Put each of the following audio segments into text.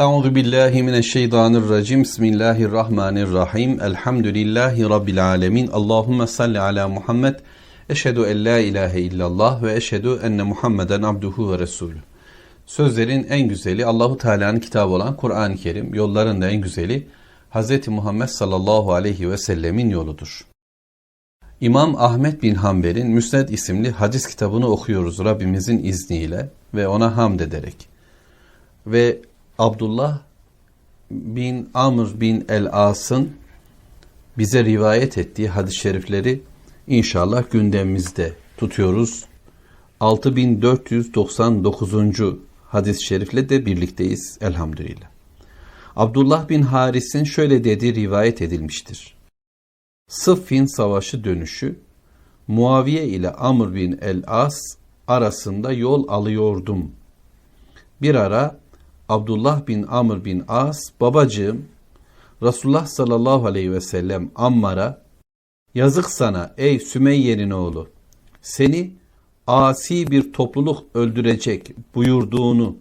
Euzu billahi mineşşeytanirracim. Bismillahirrahmanirrahim. Elhamdülillahi rabbil alamin. Allahumme salli ala Muhammed. Eşhedü en la ilahe illallah ve eşhedü enne Muhammeden abduhu ve resulü. Sözlerin en güzeli Allahu Teala'nın kitabı olan Kur'an-ı Kerim. Yolların da en güzeli Hz. Muhammed sallallahu aleyhi ve sellemin yoludur. İmam Ahmet bin Hanbel'in Müsned isimli hadis kitabını okuyoruz Rabbimizin izniyle ve ona hamd ederek. Ve Abdullah bin Amr bin el-As'ın bize rivayet ettiği hadis-i şerifleri inşallah gündemimizde tutuyoruz. 6499. hadis-i şerifle de birlikteyiz elhamdülillah. Abdullah bin Haris'in şöyle dediği rivayet edilmiştir. Sıffin savaşı dönüşü Muaviye ile Amr bin el-As arasında yol alıyordum. Bir ara Abdullah bin Amr bin As babacığım Resulullah sallallahu aleyhi ve sellem Ammar'a yazık sana ey Sümeyye'nin oğlu seni asi bir topluluk öldürecek buyurduğunu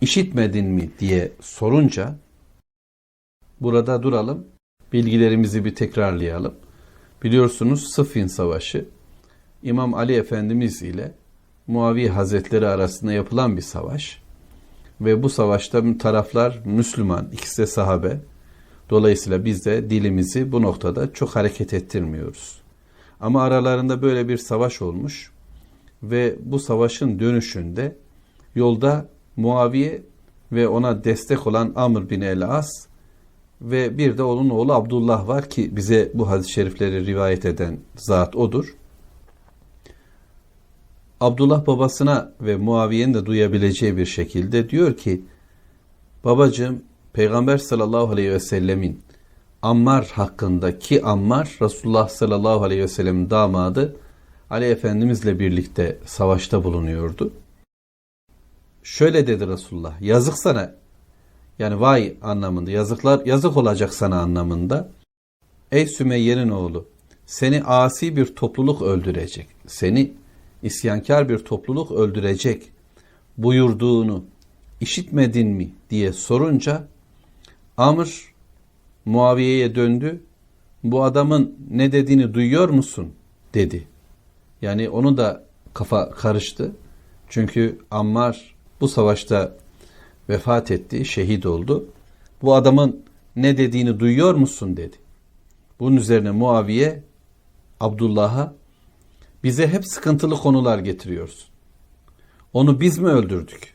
işitmedin mi diye sorunca burada duralım bilgilerimizi bir tekrarlayalım. Biliyorsunuz Sıffin Savaşı İmam Ali Efendimiz ile Muaviye Hazretleri arasında yapılan bir savaş. Ve bu savaşta taraflar Müslüman, ikisi de sahabe. Dolayısıyla biz de dilimizi bu noktada çok hareket ettirmiyoruz. Ama aralarında böyle bir savaş olmuş ve bu savaşın dönüşünde yolda Muaviye ve ona destek olan Amr bin el-As ve bir de onun oğlu Abdullah var ki bize bu hadis-i şerifleri rivayet eden zat odur. Abdullah babasına ve Muaviye'nin de duyabileceği bir şekilde diyor ki babacığım Peygamber sallallahu aleyhi ve sellemin Ammar hakkındaki Ammar Resulullah sallallahu aleyhi ve sellemin damadı Ali Efendimizle birlikte savaşta bulunuyordu. Şöyle dedi Resulullah yazık sana. Yani vay anlamında yazıklar yazık olacak sana anlamında. Ey Sümeyye'nin oğlu seni asi bir topluluk öldürecek. Seni isyankar bir topluluk öldürecek buyurduğunu işitmedin mi diye sorunca Amr Muaviye'ye döndü. Bu adamın ne dediğini duyuyor musun? dedi. Yani onu da kafa karıştı. Çünkü Ammar bu savaşta vefat etti, şehit oldu. Bu adamın ne dediğini duyuyor musun dedi. Bunun üzerine Muaviye Abdullah'a bize hep sıkıntılı konular getiriyorsun. Onu biz mi öldürdük?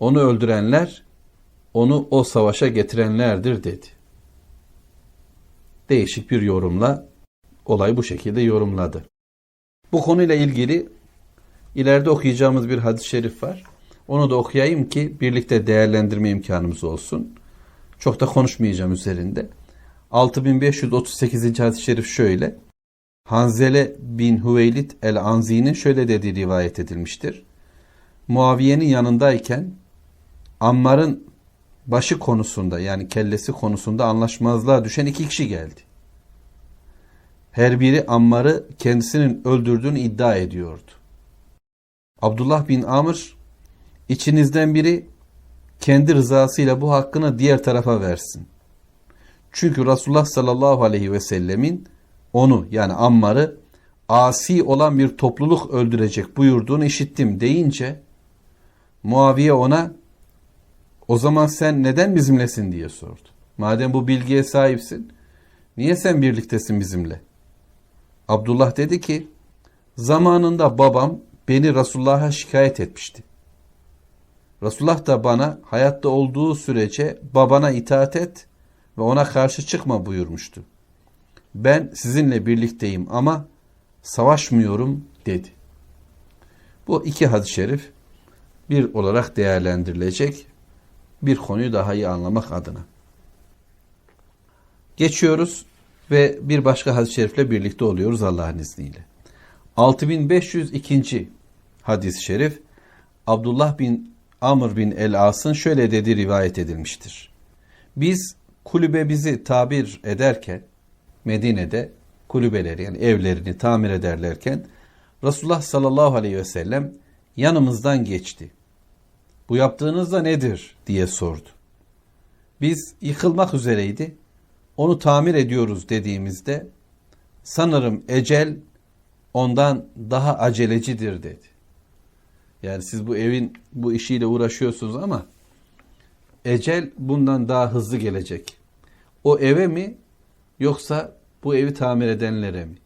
Onu öldürenler, onu o savaşa getirenlerdir dedi. Değişik bir yorumla olay bu şekilde yorumladı. Bu konuyla ilgili ileride okuyacağımız bir hadis-i şerif var. Onu da okuyayım ki birlikte değerlendirme imkanımız olsun. Çok da konuşmayacağım üzerinde. 6538. hadis-i şerif şöyle. Hanzele bin Hüveylid el-Anzi'nin şöyle dediği rivayet edilmiştir. Muaviye'nin yanındayken Ammar'ın başı konusunda yani kellesi konusunda anlaşmazlığa düşen iki kişi geldi. Her biri Ammar'ı kendisinin öldürdüğünü iddia ediyordu. Abdullah bin Amr içinizden biri kendi rızasıyla bu hakkını diğer tarafa versin. Çünkü Resulullah sallallahu aleyhi ve sellemin onu yani Ammar'ı asi olan bir topluluk öldürecek buyurduğunu işittim deyince Muaviye ona o zaman sen neden bizimlesin diye sordu. Madem bu bilgiye sahipsin niye sen birliktesin bizimle? Abdullah dedi ki zamanında babam beni Resulullah'a şikayet etmişti. Resulullah da bana hayatta olduğu sürece babana itaat et ve ona karşı çıkma buyurmuştu ben sizinle birlikteyim ama savaşmıyorum dedi. Bu iki hadis-i şerif bir olarak değerlendirilecek bir konuyu daha iyi anlamak adına. Geçiyoruz ve bir başka hadis-i şerifle birlikte oluyoruz Allah'ın izniyle. 6502. hadis-i şerif Abdullah bin Amr bin el-As'ın şöyle dediği rivayet edilmiştir. Biz kulübe bizi tabir ederken Medine'de kulübeleri yani evlerini tamir ederlerken Resulullah sallallahu aleyhi ve sellem yanımızdan geçti. Bu yaptığınız da nedir diye sordu. Biz yıkılmak üzereydi. Onu tamir ediyoruz dediğimizde sanırım ecel ondan daha acelecidir dedi. Yani siz bu evin bu işiyle uğraşıyorsunuz ama ecel bundan daha hızlı gelecek. O eve mi yoksa bu evi tamir edenlere mi?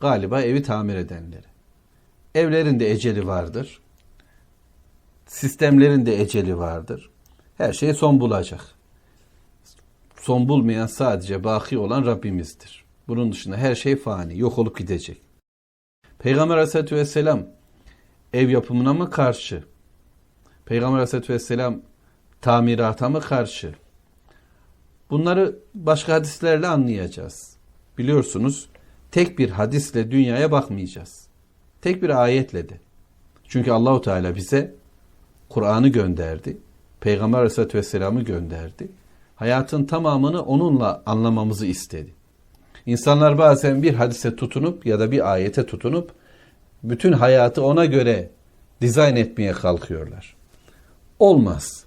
Galiba evi tamir edenlere. Evlerin de eceli vardır. Sistemlerin de eceli vardır. Her şey son bulacak. Son bulmayan sadece baki olan Rabbimizdir. Bunun dışında her şey fani, yok olup gidecek. Peygamber Aleyhisselatü Vesselam ev yapımına mı karşı? Peygamber Aleyhisselatü Vesselam tamirata mı karşı? Bunları başka hadislerle anlayacağız. Biliyorsunuz tek bir hadisle dünyaya bakmayacağız. Tek bir ayetle de. Çünkü Allahu Teala bize Kur'an'ı gönderdi. Peygamber Aleyhisselatü Vesselam'ı gönderdi. Hayatın tamamını onunla anlamamızı istedi. İnsanlar bazen bir hadise tutunup ya da bir ayete tutunup bütün hayatı ona göre dizayn etmeye kalkıyorlar. Olmaz.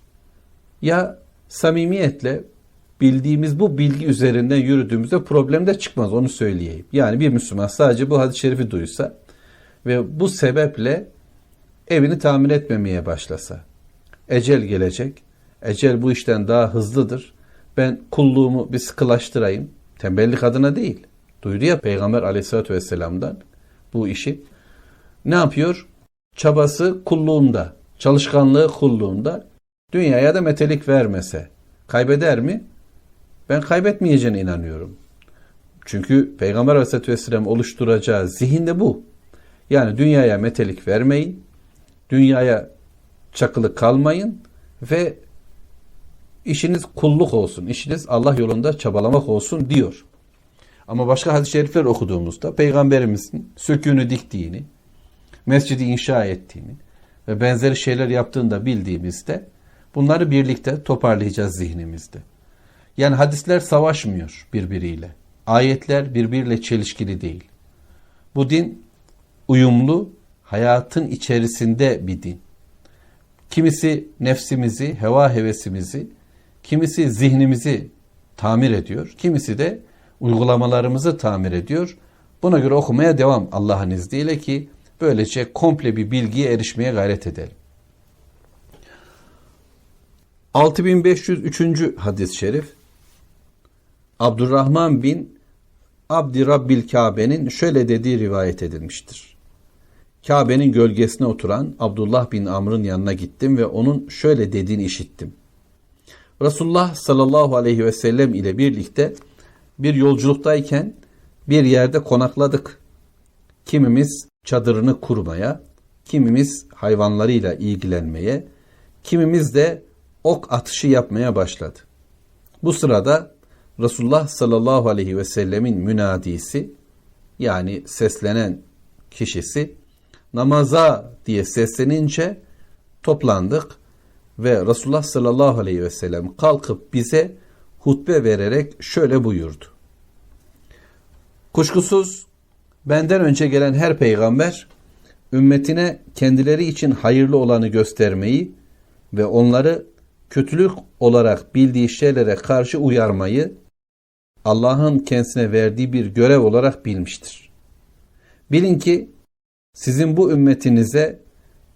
Ya samimiyetle bildiğimiz bu bilgi üzerinden yürüdüğümüzde problem de çıkmaz onu söyleyeyim. Yani bir Müslüman sadece bu hadis-i şerifi duysa ve bu sebeple evini tamir etmemeye başlasa. Ecel gelecek. Ecel bu işten daha hızlıdır. Ben kulluğumu bir sıkılaştırayım. Tembellik adına değil. Duydu ya Peygamber aleyhissalatü vesselam'dan bu işi. Ne yapıyor? Çabası kulluğunda, çalışkanlığı kulluğunda. Dünyaya da metelik vermese kaybeder mi? Ben kaybetmeyeceğine inanıyorum. Çünkü Peygamber Aleyhisselatü Vesselam oluşturacağı zihinde bu. Yani dünyaya metelik vermeyin, dünyaya çakılı kalmayın ve işiniz kulluk olsun, işiniz Allah yolunda çabalamak olsun diyor. Ama başka hadis-i şerifler okuduğumuzda Peygamberimizin söküğünü diktiğini, mescidi inşa ettiğini ve benzeri şeyler yaptığını da bildiğimizde bunları birlikte toparlayacağız zihnimizde. Yani hadisler savaşmıyor birbiriyle. Ayetler birbiriyle çelişkili değil. Bu din uyumlu, hayatın içerisinde bir din. Kimisi nefsimizi, heva hevesimizi, kimisi zihnimizi tamir ediyor. Kimisi de uygulamalarımızı tamir ediyor. Buna göre okumaya devam Allah'ın izniyle ki böylece komple bir bilgiye erişmeye gayret edelim. 6503. hadis-i şerif Abdurrahman bin Abdi Rabbil Kabe'nin şöyle dediği rivayet edilmiştir. Kabe'nin gölgesine oturan Abdullah bin Amr'ın yanına gittim ve onun şöyle dediğini işittim. Resulullah sallallahu aleyhi ve sellem ile birlikte bir yolculuktayken bir yerde konakladık. Kimimiz çadırını kurmaya, kimimiz hayvanlarıyla ilgilenmeye, kimimiz de ok atışı yapmaya başladı. Bu sırada Resulullah sallallahu aleyhi ve sellemin münadisi yani seslenen kişisi namaza diye seslenince toplandık ve Resulullah sallallahu aleyhi ve sellem kalkıp bize hutbe vererek şöyle buyurdu. Kuşkusuz benden önce gelen her peygamber ümmetine kendileri için hayırlı olanı göstermeyi ve onları kötülük olarak bildiği şeylere karşı uyarmayı Allah'ın kendisine verdiği bir görev olarak bilmiştir. Bilin ki sizin bu ümmetinize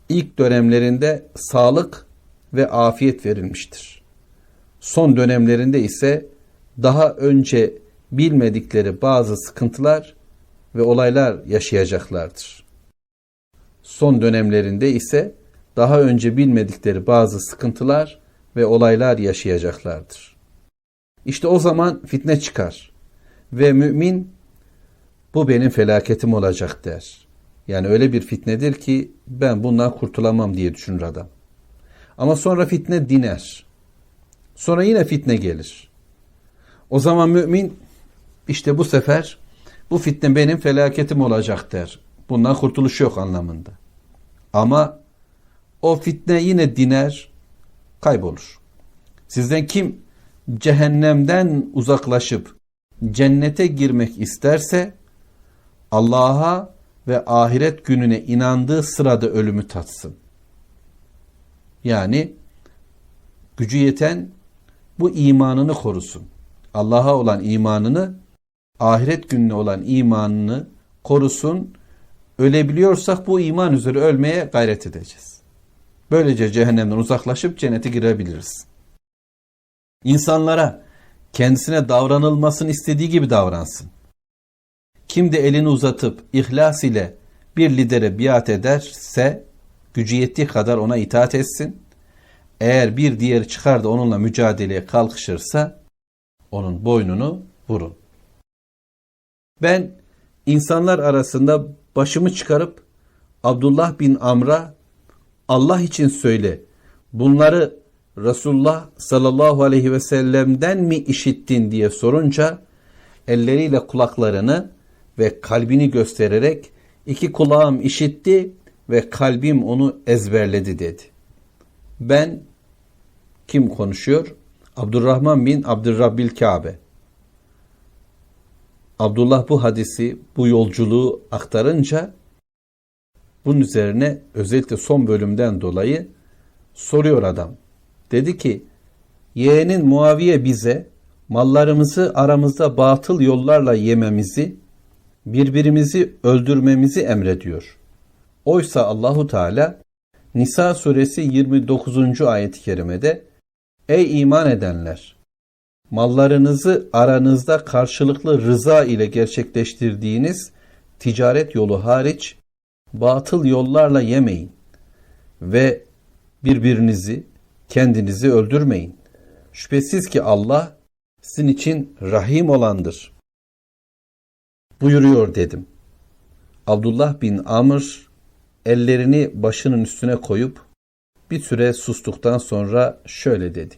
ilk dönemlerinde sağlık ve afiyet verilmiştir. Son dönemlerinde ise daha önce bilmedikleri bazı sıkıntılar ve olaylar yaşayacaklardır. Son dönemlerinde ise daha önce bilmedikleri bazı sıkıntılar ve olaylar yaşayacaklardır. İşte o zaman fitne çıkar ve mümin bu benim felaketim olacak der. Yani öyle bir fitnedir ki ben bundan kurtulamam diye düşünür adam. Ama sonra fitne diner. Sonra yine fitne gelir. O zaman mümin işte bu sefer bu fitne benim felaketim olacak der. Bundan kurtuluş yok anlamında. Ama o fitne yine diner, kaybolur. Sizden kim cehennemden uzaklaşıp cennete girmek isterse Allah'a ve ahiret gününe inandığı sırada ölümü tatsın. Yani gücü yeten bu imanını korusun. Allah'a olan imanını, ahiret gününe olan imanını korusun. Ölebiliyorsak bu iman üzere ölmeye gayret edeceğiz. Böylece cehennemden uzaklaşıp cennete girebiliriz. İnsanlara kendisine davranılmasını istediği gibi davransın. Kim de elini uzatıp ihlas ile bir lidere biat ederse gücü yettiği kadar ona itaat etsin. Eğer bir diğeri çıkar da onunla mücadeleye kalkışırsa onun boynunu vurun. Ben insanlar arasında başımı çıkarıp Abdullah bin Amr'a Allah için söyle bunları Resulullah sallallahu aleyhi ve sellem'den mi işittin diye sorunca elleriyle kulaklarını ve kalbini göstererek iki kulağım işitti ve kalbim onu ezberledi dedi. Ben kim konuşuyor? Abdurrahman bin Abdurrabbil Kabe. Abdullah bu hadisi, bu yolculuğu aktarınca bunun üzerine özellikle son bölümden dolayı soruyor adam. Dedi ki yeğenin Muaviye bize mallarımızı aramızda batıl yollarla yememizi, birbirimizi öldürmemizi emrediyor. Oysa Allahu Teala Nisa suresi 29. ayet-i kerimede Ey iman edenler! Mallarınızı aranızda karşılıklı rıza ile gerçekleştirdiğiniz ticaret yolu hariç batıl yollarla yemeyin ve birbirinizi, kendinizi öldürmeyin. Şüphesiz ki Allah sizin için rahim olandır. Buyuruyor dedim. Abdullah bin Amr ellerini başının üstüne koyup bir süre sustuktan sonra şöyle dedi.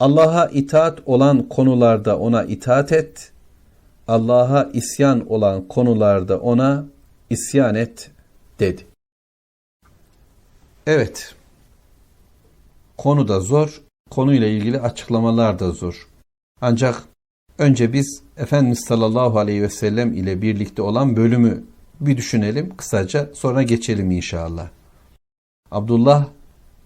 Allah'a itaat olan konularda ona itaat et. Allah'a isyan olan konularda ona isyan et dedi. Evet. Konu da zor. Konuyla ilgili açıklamalar da zor. Ancak önce biz Efendimiz sallallahu aleyhi ve sellem ile birlikte olan bölümü bir düşünelim kısaca sonra geçelim inşallah. Abdullah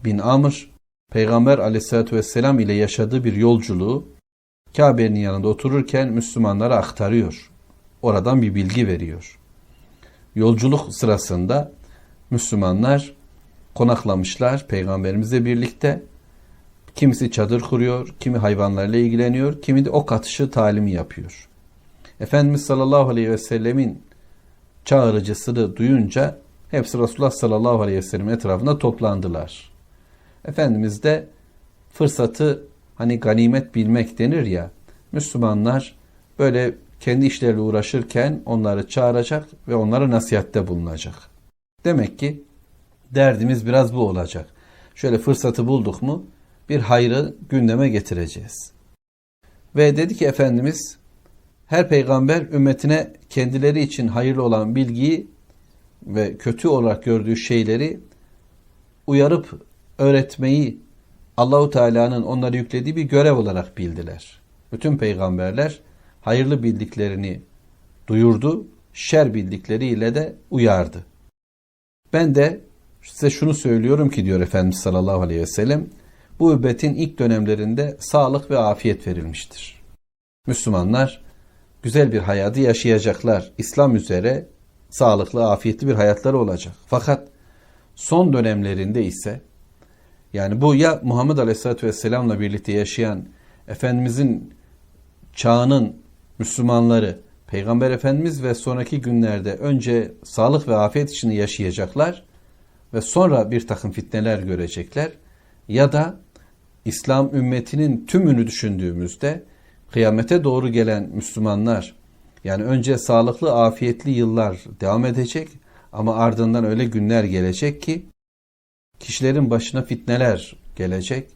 bin Amr Peygamber aleyhissalatü vesselam ile yaşadığı bir yolculuğu Kabe'nin yanında otururken Müslümanlara aktarıyor. Oradan bir bilgi veriyor. Yolculuk sırasında Müslümanlar konaklamışlar peygamberimizle birlikte. Kimisi çadır kuruyor, kimi hayvanlarla ilgileniyor, kimi de ok atışı talimi yapıyor. Efendimiz sallallahu aleyhi ve sellemin çağrıcısını duyunca hepsi Resulullah sallallahu aleyhi ve sellem etrafında toplandılar. Efendimiz de fırsatı hani ganimet bilmek denir ya Müslümanlar böyle kendi işleriyle uğraşırken onları çağıracak ve onlara nasihatte bulunacak. Demek ki derdimiz biraz bu olacak. Şöyle fırsatı bulduk mu bir hayrı gündeme getireceğiz. Ve dedi ki Efendimiz her peygamber ümmetine kendileri için hayırlı olan bilgiyi ve kötü olarak gördüğü şeyleri uyarıp öğretmeyi Allahu Teala'nın onlara yüklediği bir görev olarak bildiler. Bütün peygamberler hayırlı bildiklerini duyurdu, şer bildikleriyle de uyardı. Ben de size şunu söylüyorum ki diyor Efendimiz sallallahu aleyhi ve sellem, bu ümmetin ilk dönemlerinde sağlık ve afiyet verilmiştir. Müslümanlar güzel bir hayatı yaşayacaklar. İslam üzere sağlıklı, afiyetli bir hayatları olacak. Fakat son dönemlerinde ise yani bu ya Muhammed Aleyhisselatü Vesselam'la birlikte yaşayan Efendimizin çağının Müslümanları Peygamber Efendimiz ve sonraki günlerde önce sağlık ve afiyet içinde yaşayacaklar ve sonra bir takım fitneler görecekler ya da İslam ümmetinin tümünü düşündüğümüzde kıyamete doğru gelen Müslümanlar yani önce sağlıklı afiyetli yıllar devam edecek ama ardından öyle günler gelecek ki kişilerin başına fitneler gelecek.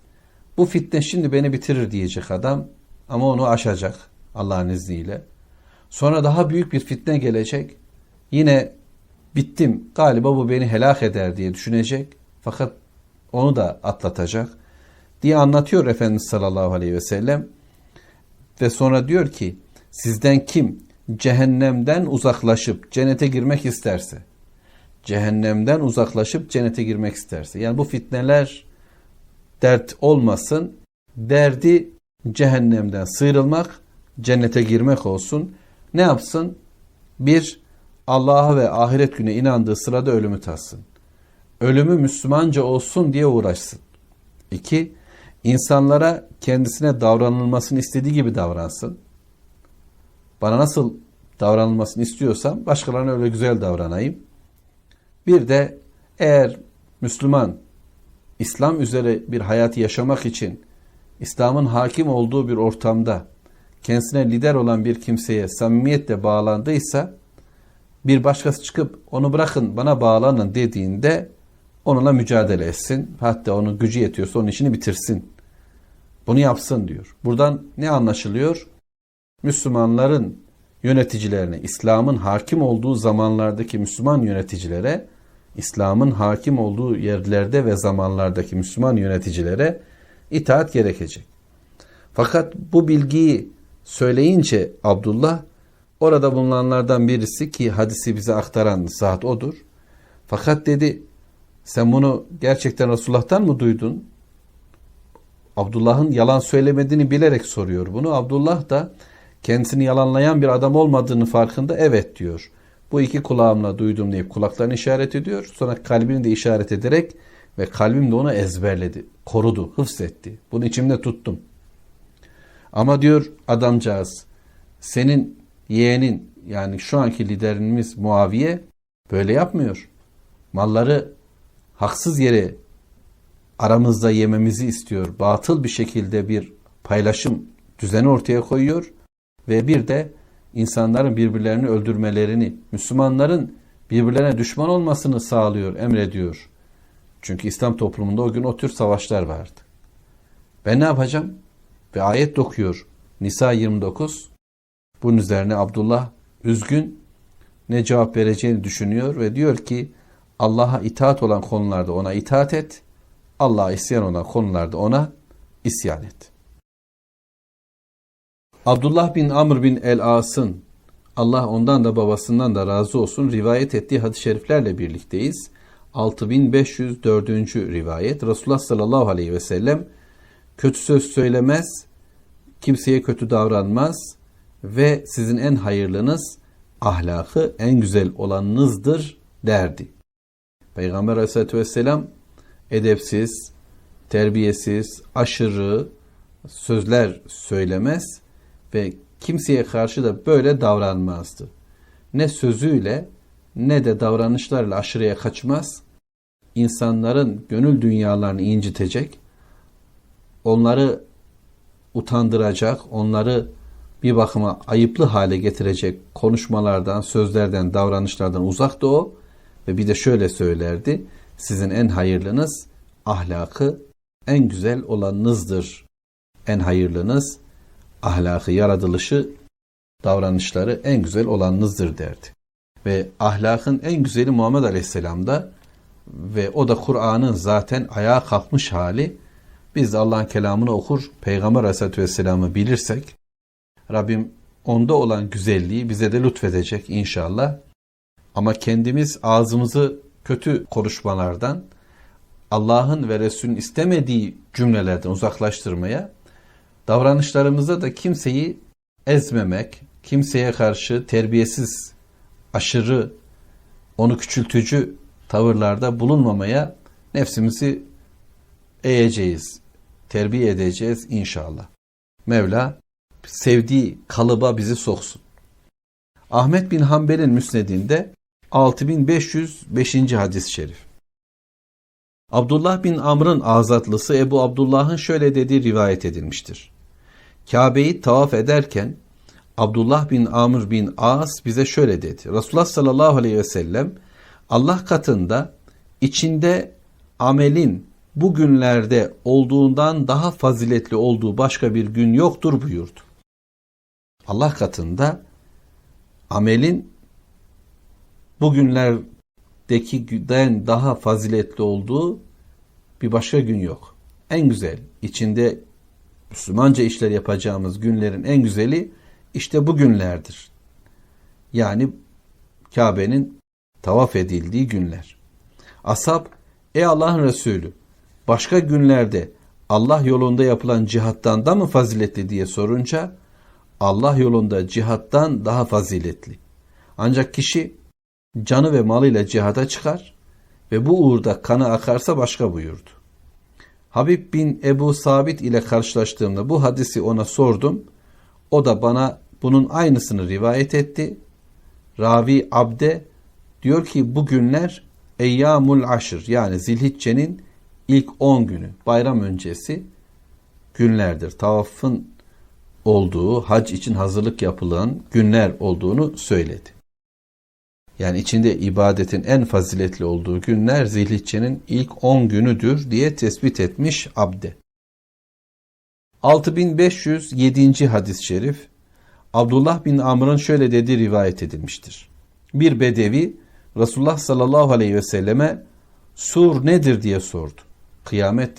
Bu fitne şimdi beni bitirir diyecek adam ama onu aşacak Allah'ın izniyle. Sonra daha büyük bir fitne gelecek. Yine bittim galiba bu beni helak eder diye düşünecek. Fakat onu da atlatacak diye anlatıyor Efendimiz sallallahu aleyhi ve sellem. Ve sonra diyor ki sizden kim cehennemden uzaklaşıp cennete girmek isterse cehennemden uzaklaşıp cennete girmek isterse yani bu fitneler dert olmasın derdi cehennemden sıyrılmak, cennete girmek olsun. Ne yapsın? Bir, Allah'a ve ahiret güne inandığı sırada ölümü tatsın. Ölümü Müslümanca olsun diye uğraşsın. İki, insanlara kendisine davranılmasını istediği gibi davransın. Bana nasıl davranılmasını istiyorsam başkalarına öyle güzel davranayım. Bir de eğer Müslüman İslam üzere bir hayatı yaşamak için İslam'ın hakim olduğu bir ortamda kendisine lider olan bir kimseye samimiyetle bağlandıysa bir başkası çıkıp onu bırakın bana bağlanın dediğinde onunla mücadele etsin. Hatta onun gücü yetiyorsa onun işini bitirsin. Bunu yapsın diyor. Buradan ne anlaşılıyor? Müslümanların yöneticilerine, İslam'ın hakim olduğu zamanlardaki Müslüman yöneticilere, İslam'ın hakim olduğu yerlerde ve zamanlardaki Müslüman yöneticilere itaat gerekecek. Fakat bu bilgiyi söyleyince Abdullah orada bulunanlardan birisi ki hadisi bize aktaran zat odur. Fakat dedi sen bunu gerçekten Resulullah'tan mı duydun? Abdullah'ın yalan söylemediğini bilerek soruyor bunu. Abdullah da kendisini yalanlayan bir adam olmadığını farkında evet diyor. Bu iki kulağımla duydum deyip kulaklarını işaret ediyor. Sonra kalbini de işaret ederek ve kalbim de onu ezberledi, korudu, hıfzetti. Bunu içimde tuttum. Ama diyor adamcağız senin yeğenin yani şu anki liderimiz Muaviye böyle yapmıyor. Malları haksız yere aramızda yememizi istiyor. Batıl bir şekilde bir paylaşım düzeni ortaya koyuyor ve bir de insanların birbirlerini öldürmelerini, Müslümanların birbirlerine düşman olmasını sağlıyor, emrediyor. Çünkü İslam toplumunda o gün o tür savaşlar vardı. Ben ne yapacağım? Ve ayet dokuyor. Nisa 29. Bunun üzerine Abdullah üzgün ne cevap vereceğini düşünüyor ve diyor ki Allah'a itaat olan konularda ona itaat et. Allah'a isyan olan konularda ona isyan et. Abdullah bin Amr bin el-As'ın Allah ondan da babasından da razı olsun rivayet ettiği hadis-i şeriflerle birlikteyiz. 6504. rivayet Resulullah sallallahu aleyhi ve sellem kötü söz söylemez, kimseye kötü davranmaz ve sizin en hayırlınız ahlakı en güzel olanınızdır derdi. Peygamber aleyhissalatü vesselam edepsiz, terbiyesiz, aşırı sözler söylemez ve kimseye karşı da böyle davranmazdı. Ne sözüyle ne de davranışlarla aşırıya kaçmaz. İnsanların gönül dünyalarını incitecek, onları utandıracak, onları bir bakıma ayıplı hale getirecek konuşmalardan, sözlerden, davranışlardan uzak da o ve bir de şöyle söylerdi. Sizin en hayırlınız ahlakı en güzel olanınızdır. En hayırlınız ahlakı, yaratılışı, davranışları en güzel olanınızdır derdi. Ve ahlakın en güzeli Muhammed Aleyhisselam'da ve o da Kur'an'ın zaten ayağa kalkmış hali. Biz Allah'ın kelamını okur, Peygamber Aleyhisselatü Vesselam'ı bilirsek, Rabbim onda olan güzelliği bize de lütfedecek inşallah. Ama kendimiz ağzımızı kötü konuşmalardan, Allah'ın ve Resul'ün istemediği cümlelerden uzaklaştırmaya, davranışlarımızda da kimseyi ezmemek, kimseye karşı terbiyesiz, aşırı, onu küçültücü tavırlarda bulunmamaya nefsimizi eğeceğiz, terbiye edeceğiz inşallah. Mevla sevdiği kalıba bizi soksun. Ahmet bin Hanbel'in müsnedinde 6505. hadis-i şerif. Abdullah bin Amr'ın azatlısı Ebu Abdullah'ın şöyle dediği rivayet edilmiştir. Kabe'yi tavaf ederken Abdullah bin Amr bin As bize şöyle dedi. Resulullah sallallahu aleyhi ve sellem Allah katında içinde amelin bu günlerde olduğundan daha faziletli olduğu başka bir gün yoktur buyurdu. Allah katında amelin bugünlerdeki günden daha faziletli olduğu bir başka gün yok. En güzel, içinde Müslümanca işler yapacağımız günlerin en güzeli işte bu günlerdir. Yani Kabe'nin tavaf edildiği günler. Asap, ey Allah'ın Resulü, başka günlerde Allah yolunda yapılan cihattan da mı faziletli diye sorunca Allah yolunda cihattan daha faziletli. Ancak kişi canı ve malıyla cihada çıkar ve bu uğurda kanı akarsa başka buyurdu. Habib bin Ebu Sabit ile karşılaştığımda bu hadisi ona sordum. O da bana bunun aynısını rivayet etti. Ravi Abde diyor ki bu günler Eyyamul Aşır yani Zilhicce'nin ilk 10 günü bayram öncesi günlerdir. Tavafın olduğu, hac için hazırlık yapılan günler olduğunu söyledi. Yani içinde ibadetin en faziletli olduğu günler Zilhicce'nin ilk 10 günüdür diye tespit etmiş Abde. 6507. hadis-i şerif Abdullah bin Amr'ın şöyle dediği rivayet edilmiştir. Bir bedevi Resulullah sallallahu aleyhi ve selleme sur nedir diye sordu. Kıyamet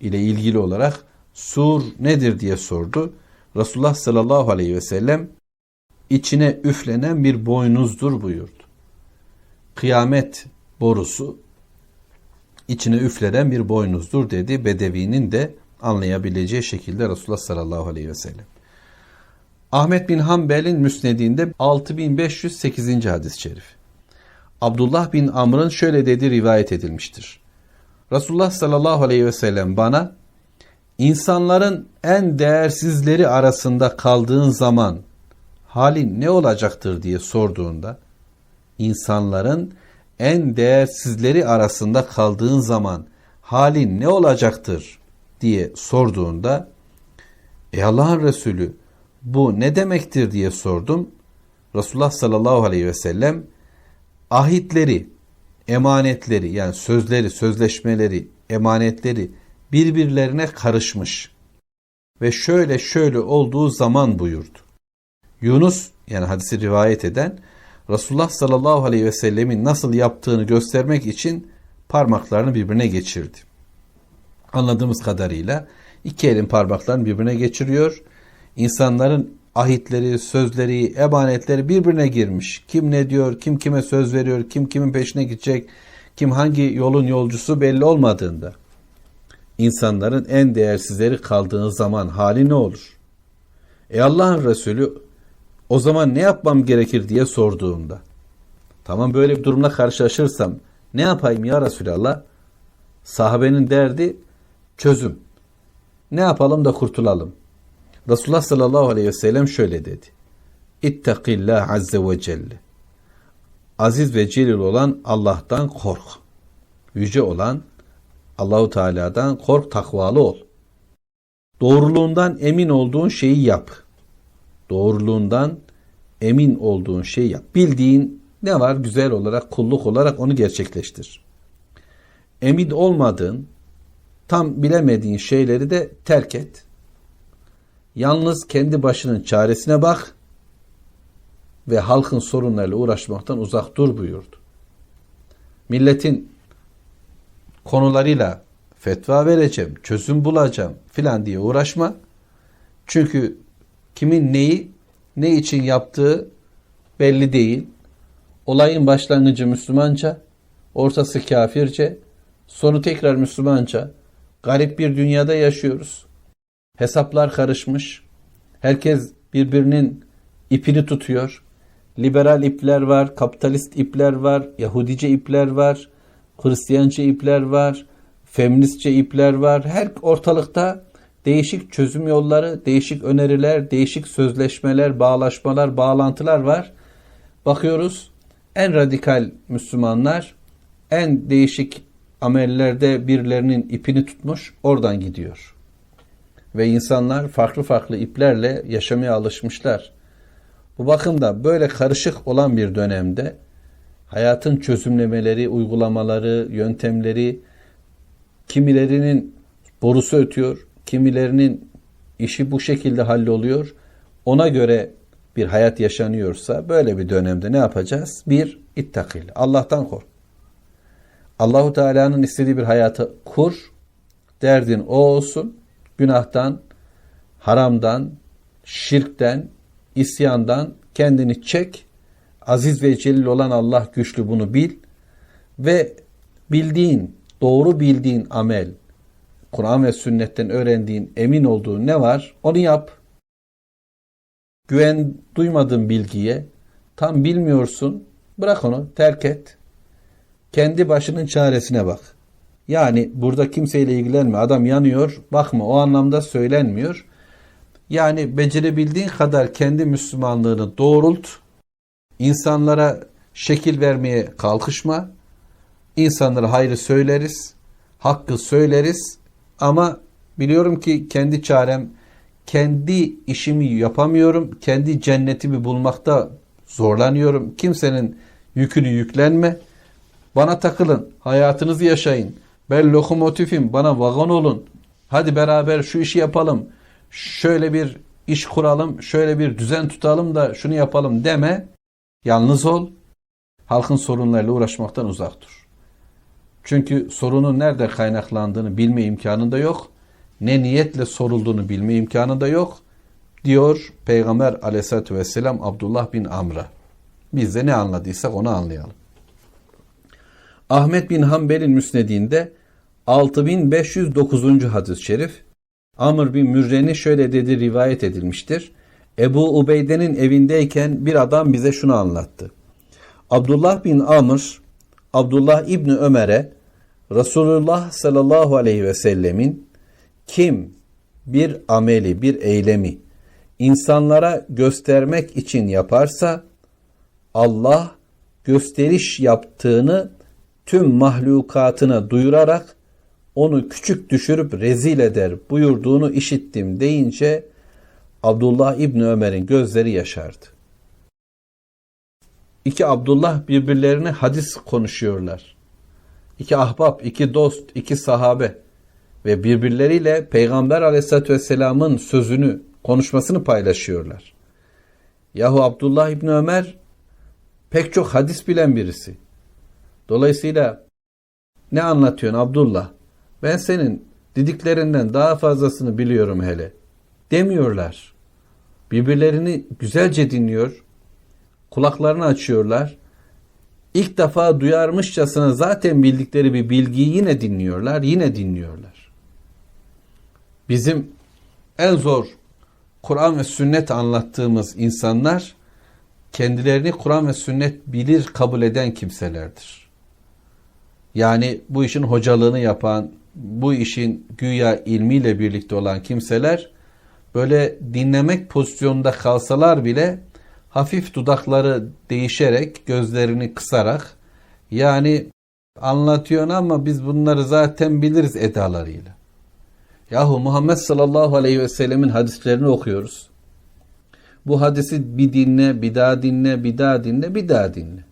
ile ilgili olarak sur nedir diye sordu. Resulullah sallallahu aleyhi ve sellem içine üflenen bir boynuzdur buyurdu. Kıyamet borusu içine üflenen bir boynuzdur dedi. Bedevinin de anlayabileceği şekilde Resulullah sallallahu aleyhi ve sellem. Ahmet bin Hanbel'in müsnedinde 6508. hadis-i şerif. Abdullah bin Amr'ın şöyle dediği rivayet edilmiştir. Resulullah sallallahu aleyhi ve sellem bana insanların en değersizleri arasında kaldığın zaman halin ne olacaktır diye sorduğunda insanların en değersizleri arasında kaldığın zaman halin ne olacaktır diye sorduğunda Ey Allah'ın Resulü bu ne demektir diye sordum. Resulullah sallallahu aleyhi ve sellem ahitleri, emanetleri yani sözleri, sözleşmeleri, emanetleri birbirlerine karışmış ve şöyle şöyle olduğu zaman buyurdu. Yunus yani hadisi rivayet eden Resulullah sallallahu aleyhi ve sellemin nasıl yaptığını göstermek için parmaklarını birbirine geçirdi. Anladığımız kadarıyla iki elin parmaklarını birbirine geçiriyor. İnsanların ahitleri, sözleri, emanetleri birbirine girmiş. Kim ne diyor, kim kime söz veriyor, kim kimin peşine gidecek, kim hangi yolun yolcusu belli olmadığında. İnsanların en değersizleri kaldığı zaman hali ne olur? E Allah'ın Resulü o zaman ne yapmam gerekir diye sorduğunda. Tamam böyle bir durumla karşılaşırsam ne yapayım ya Resulallah? Sahabenin derdi çözüm. Ne yapalım da kurtulalım. Resulullah sallallahu aleyhi ve sellem şöyle dedi. İttakillah azze ve celle. Aziz ve celil olan Allah'tan kork. Yüce olan Allahu Teala'dan kork, takvalı ol. Doğruluğundan emin olduğun şeyi yap. Doğruluğundan emin olduğun şeyi yap. Bildiğin ne var güzel olarak, kulluk olarak onu gerçekleştir. Emin olmadığın, tam bilemediğin şeyleri de terk et. Yalnız kendi başının çaresine bak ve halkın sorunlarıyla uğraşmaktan uzak dur buyurdu. Milletin konularıyla fetva vereceğim, çözüm bulacağım filan diye uğraşma. Çünkü kimin neyi, ne için yaptığı belli değil. Olayın başlangıcı Müslümanca, ortası kafirce, sonu tekrar Müslümanca. Garip bir dünyada yaşıyoruz. Hesaplar karışmış. Herkes birbirinin ipini tutuyor. Liberal ipler var, kapitalist ipler var, Yahudice ipler var, Hristiyanca ipler var, feministçe ipler var. Her ortalıkta değişik çözüm yolları, değişik öneriler, değişik sözleşmeler, bağlaşmalar, bağlantılar var. Bakıyoruz en radikal Müslümanlar en değişik amellerde birilerinin ipini tutmuş oradan gidiyor. Ve insanlar farklı farklı iplerle yaşamaya alışmışlar. Bu bakımda böyle karışık olan bir dönemde hayatın çözümlemeleri, uygulamaları, yöntemleri kimilerinin borusu ötüyor, kimilerinin işi bu şekilde halloluyor. Ona göre bir hayat yaşanıyorsa böyle bir dönemde ne yapacağız? Bir, ittakil. Allah'tan kork. Allahu Teala'nın istediği bir hayatı kur. Derdin o olsun. Günahtan, haramdan, şirkten, isyandan kendini çek. Aziz ve celil olan Allah güçlü bunu bil. Ve bildiğin, doğru bildiğin amel, Kur'an ve sünnetten öğrendiğin, emin olduğun ne var? Onu yap. Güven duymadığın bilgiye, tam bilmiyorsun, bırak onu, terk et. Kendi başının çaresine bak. Yani burada kimseyle ilgilenme. Adam yanıyor, bakma o anlamda söylenmiyor. Yani becerebildiğin kadar kendi Müslümanlığını doğrult. İnsanlara şekil vermeye kalkışma. İnsanlara hayrı söyleriz. Hakkı söyleriz. Ama biliyorum ki kendi çarem, kendi işimi yapamıyorum. Kendi cennetimi bulmakta zorlanıyorum. Kimsenin yükünü yüklenme. Bana takılın. Hayatınızı yaşayın. Ben lokomotifim. Bana vagon olun. Hadi beraber şu işi yapalım. Şöyle bir iş kuralım. Şöyle bir düzen tutalım da şunu yapalım deme. Yalnız ol. Halkın sorunlarıyla uğraşmaktan uzak dur. Çünkü sorunun nerede kaynaklandığını bilme imkanı da yok. Ne niyetle sorulduğunu bilme imkanı da yok. Diyor Peygamber aleyhissalatü vesselam Abdullah bin Amr'a. Biz de ne anladıysak onu anlayalım. Ahmet bin Hanbel'in müsnedinde 6509. hadis-i şerif Amr bin Mürre'nin şöyle dedi rivayet edilmiştir. Ebu Ubeyde'nin evindeyken bir adam bize şunu anlattı. Abdullah bin Amr, Abdullah İbni Ömer'e Resulullah sallallahu aleyhi ve sellemin kim bir ameli, bir eylemi insanlara göstermek için yaparsa Allah gösteriş yaptığını tüm mahlukatına duyurarak onu küçük düşürüp rezil eder buyurduğunu işittim deyince Abdullah İbni Ömer'in gözleri yaşardı. İki Abdullah birbirlerine hadis konuşuyorlar. İki ahbap, iki dost, iki sahabe ve birbirleriyle Peygamber aleyhissalatü vesselamın sözünü, konuşmasını paylaşıyorlar. Yahu Abdullah İbni Ömer pek çok hadis bilen birisi. Dolayısıyla ne anlatıyorsun Abdullah? Ben senin didiklerinden daha fazlasını biliyorum hele. Demiyorlar. Birbirlerini güzelce dinliyor. Kulaklarını açıyorlar. İlk defa duyarmışçasına zaten bildikleri bir bilgiyi yine dinliyorlar, yine dinliyorlar. Bizim en zor Kur'an ve sünnet anlattığımız insanlar kendilerini Kur'an ve sünnet bilir kabul eden kimselerdir. Yani bu işin hocalığını yapan, bu işin güya ilmiyle birlikte olan kimseler böyle dinlemek pozisyonunda kalsalar bile hafif dudakları değişerek, gözlerini kısarak yani anlatıyorsun ama biz bunları zaten biliriz edalarıyla. Yahu Muhammed sallallahu aleyhi ve sellemin hadislerini okuyoruz. Bu hadisi bir dinle, bir daha dinle, bir daha dinle, bir daha dinle.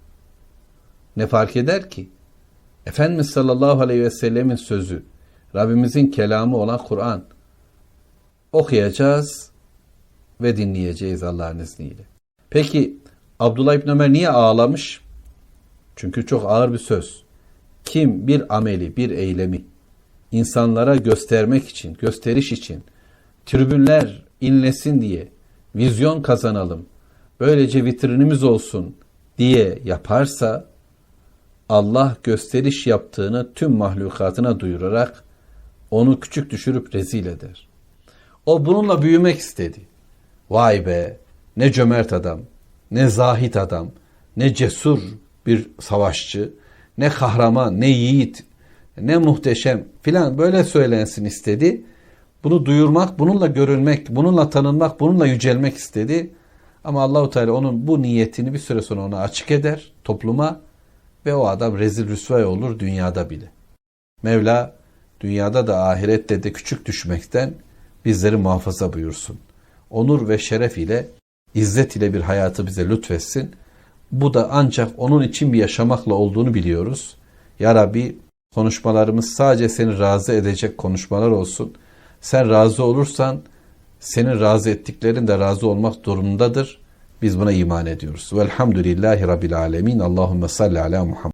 Ne fark eder ki? Efendimiz sallallahu aleyhi ve sellemin sözü, Rabbimizin kelamı olan Kur'an. Okuyacağız ve dinleyeceğiz Allah'ın izniyle. Peki Abdullah İbn Ömer niye ağlamış? Çünkü çok ağır bir söz. Kim bir ameli, bir eylemi insanlara göstermek için, gösteriş için, tribünler inlesin diye, vizyon kazanalım, böylece vitrinimiz olsun diye yaparsa, Allah gösteriş yaptığını tüm mahlukatına duyurarak onu küçük düşürüp rezil eder. O bununla büyümek istedi. Vay be ne cömert adam, ne zahit adam, ne cesur bir savaşçı, ne kahraman, ne yiğit, ne muhteşem filan böyle söylensin istedi. Bunu duyurmak, bununla görülmek, bununla tanınmak, bununla yücelmek istedi. Ama Allahu Teala onun bu niyetini bir süre sonra ona açık eder topluma ve o adam rezil rüsvay olur dünyada bile. Mevla dünyada da ahirette de küçük düşmekten bizleri muhafaza buyursun. Onur ve şeref ile, izzet ile bir hayatı bize lütfetsin. Bu da ancak onun için bir yaşamakla olduğunu biliyoruz. Ya Rabbi konuşmalarımız sadece seni razı edecek konuşmalar olsun. Sen razı olursan senin razı ettiklerin de razı olmak durumundadır. Biz buna iman ediyoruz. Velhamdülillahi Rabbil Alemin. Allahümme salli ala Muhammed.